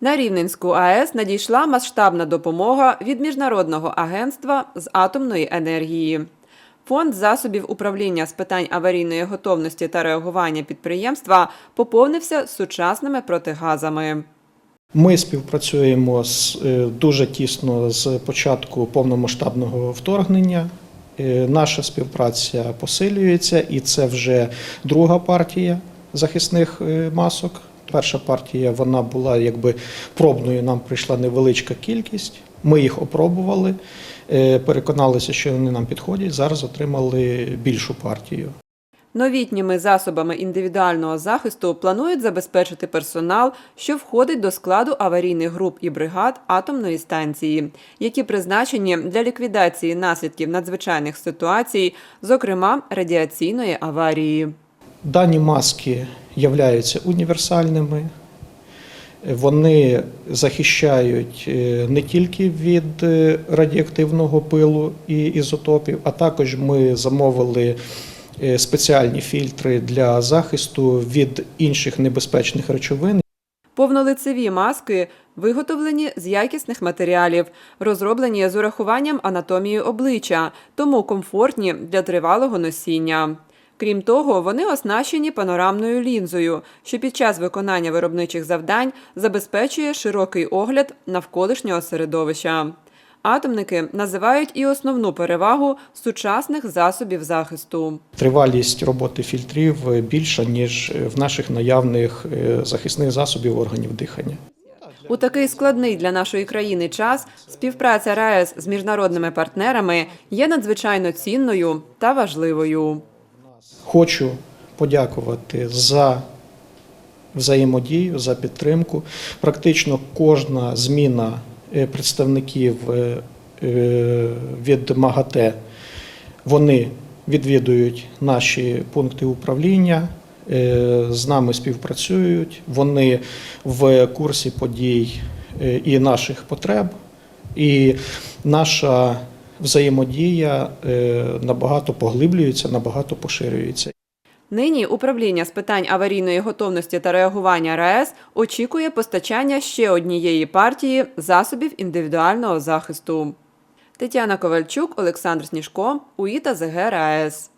На Рівненську АЕС надійшла масштабна допомога від Міжнародного агентства з атомної енергії. Фонд засобів управління з питань аварійної готовності та реагування підприємства поповнився сучасними протигазами. Ми співпрацюємо з, е, дуже тісно з початку повномасштабного вторгнення. Е, Наша співпраця посилюється, і це вже друга партія захисних е, масок. Перша партія вона була якби пробною. Нам прийшла невеличка кількість. Ми їх опробували, е, переконалися, що вони нам підходять. Зараз отримали більшу партію. Новітніми засобами індивідуального захисту планують забезпечити персонал, що входить до складу аварійних груп і бригад атомної станції, які призначені для ліквідації наслідків надзвичайних ситуацій, зокрема радіаційної аварії. Дані маски являються універсальними. Вони захищають е, не тільки від е, радіоактивного пилу і ізотопів, а також ми замовили е, спеціальні фільтри для захисту від інших небезпечних речовин. Повнолицеві маски виготовлені з якісних матеріалів, розроблені з урахуванням анатомії обличчя, тому комфортні для тривалого носіння. Крім того, вони оснащені панорамною лінзою, що під час виконання виробничих завдань забезпечує широкий огляд навколишнього середовища. Атомники називають і основну перевагу сучасних засобів захисту. Тривалість роботи фільтрів більша, ніж в наших наявних е, захисних засобів органів дихання. У такий складний для нашої країни час співпраця РаЕС з міжнародними партнерами є надзвичайно цінною та важливою. Хочу подякувати за взаємодію, за підтримку. Практично кожна зміна е, представників е, е, від МАГАТЕ вони відвідують наші пункти управління. З нами співпрацюють, вони в курсі подій і наших потреб, і наша взаємодія е, набагато поглиблюється, набагато поширюється. Нині управління з питань аварійної готовності та реагування РаЕС очікує постачання ще однієї партії засобів індивідуального захисту. Тетяна Ковальчук, Олександр Сніжко, УІТА ЗГ РаЕС.